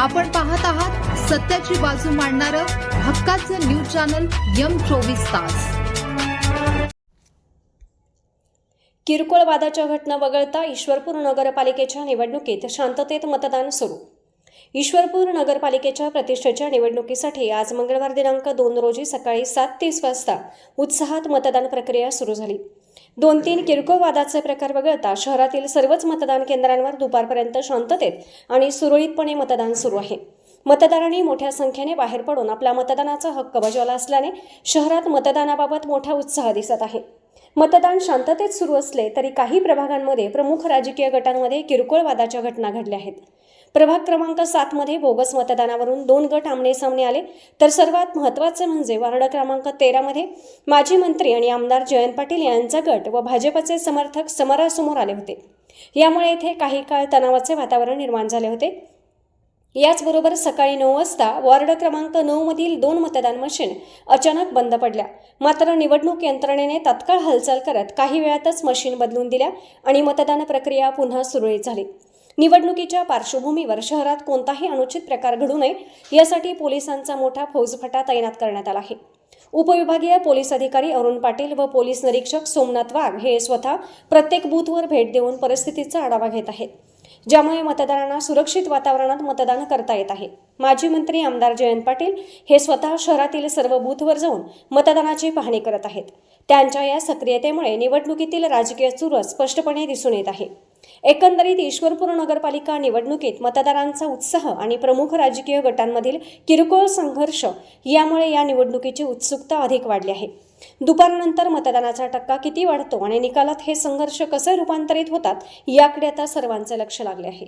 आपण पाहत आहात सत्याची बाजू मांडणारं हक्काचं न्यूज चॅनल यम चोवीस तास. किरकोळ वादाच्या घटना वगळता ईश्वरपूर नगरपालिकेच्या निवडणुकीत शांततेत मतदान सुरू. ईश्वरपूर नगरपालिकेच्या प्रतिष्ठेच्या निवडणुकीसाठी आज मंगळवार दिनांक दोन रोजी सकाळी सात तीस वाजता उत्साहात मतदान प्रक्रिया सुरू झाली. दोन तीन किरकोळ वादाचे प्रकार वगळता शहरातील सर्वच मतदान केंद्रांवर दुपारपर्यंत शांततेत आणि सुरळीतपणे मतदान सुरू आहे. मतदारांनी मोठ्या संख्येने बाहेर पडून आपला मतदानाचा हक्क बजावला असल्याने शहरात मतदानाबाबत मोठा उत्साह दिसत आहे. मतदान शांततेत सुरू असले तरी काही प्रभागांमध्ये प्रमुख राजकीय गटांमध्ये किरकोळ वादाच्या घटना घडल्या आहेत. प्रभाग क्रमांक सातमध्ये बोगस मतदानावरून दोन गट आमने सामने आले. तर सर्वात महत्त्वाचे म्हणजे वार्ड क्रमांक तेरामध्ये माजी मंत्री आणि आमदार जयंत पाटील यांचा गट व भाजपचे समर्थक समरासमोर आले होते. यामुळे येथे काही काळ तणावाचे वातावरण निर्माण झाले होते. याचबरोबर सकाळी नऊ वाजता वॉर्ड क्रमांक नऊमधील दोन मतदान मशीन अचानक बंद पडल्या. मात्र निवडणूक यंत्रणेने तत्काळ हालचाल करत काही वेळातच मशीन बदलून दिल्या आणि मतदान प्रक्रिया पुन्हा सुरळीत झाली. निवडणुकीच्या पार्श्वभूमीवर शहरात कोणताही अनुचित प्रकार घडू नये यासाठी पोलिसांचा मोठा फौजफटा तैनात करण्यात आला आहे. उपविभागीय पोलीस अधिकारी अरुण पाटील व पोलीस निरीक्षक सोमनाथ वाघ हे स्वतः प्रत्येक बूथवर भेट देऊन परिस्थितीचा आढावा घेत आहेत. ज्यामुळे मतदारांना सुरक्षित वातावरणात मतदान करता येत आहे. माजी मंत्री आमदार जयंत पाटील हे स्वतः शहरातील सर्व बूथवर जाऊन मतदानाची पाहणी करत आहेत. त्यांच्या या सक्रियतेमुळे निवडणुकीतील राजकीय चुरस स्पष्टपणे दिसून येत आहे. एकंदरीत ईश्वरपूर नगरपालिका निवडणुकीत मतदारांचा उत्साह आणि प्रमुख राजकीय गटांमधील किरकोळ संघर्ष यामुळे या निवडणुकीची उत्सुकता अधिक वाढली आहे. दुपारनंतर मतदानाचा टक्का किती वाढतो आणि निकालात हे संघर्ष कसे रूपांतरित होतात याकडे आता सर्वांचे लक्ष लागले आहे.